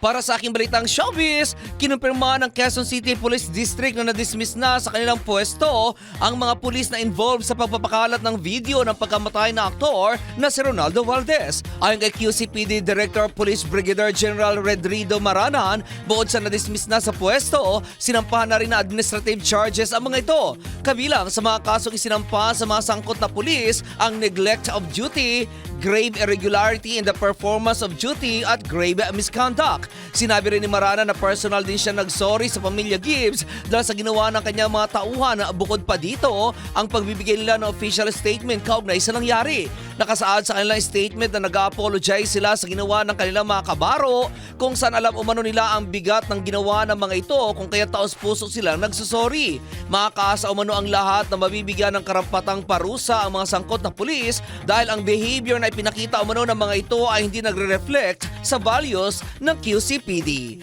Para sa aking balitang showbiz, kinumpirma ng Quezon City Police District na na-dismiss na sa kanilang pwesto ang mga pulis na involved sa pagpapakalat ng video ng pagkamatay na aktor na si Ronaldo Valdez. Ayon kay QCPD Director Police Brigadier General Redrido Maranan, bukod sa na-dismiss na sa pwesto, sinampahan na rin na administrative charges ang mga ito. Kabilang sa mga kasong isinampa sa mga sangkot na pulis ang neglect of duty, grave irregularity in the performance of duty at grave misconduct. Sinabi rin ni Marana na personal din siya nagsorry sa pamilya Gibbs dahil sa ginawa ng kanyang mga tauhan. Bukod pa dito, ang pagbibigay nila ng official statement kaugnay sa nangyari. Nakasaad sa kanilang statement na nag-apologize sila sa ginawa ng kanilang mga kabaro kung saan alam umano nila ang bigat ng ginawa ng mga ito kung kaya taos puso silang nagsusori. Makakaasa umano ang lahat na mabibigyan ng karampatang parusa ang mga sangkot na pulis dahil ang behavior na ipinakita umano ng mga ito ay hindi nagre-reflect sa values ng QCPD.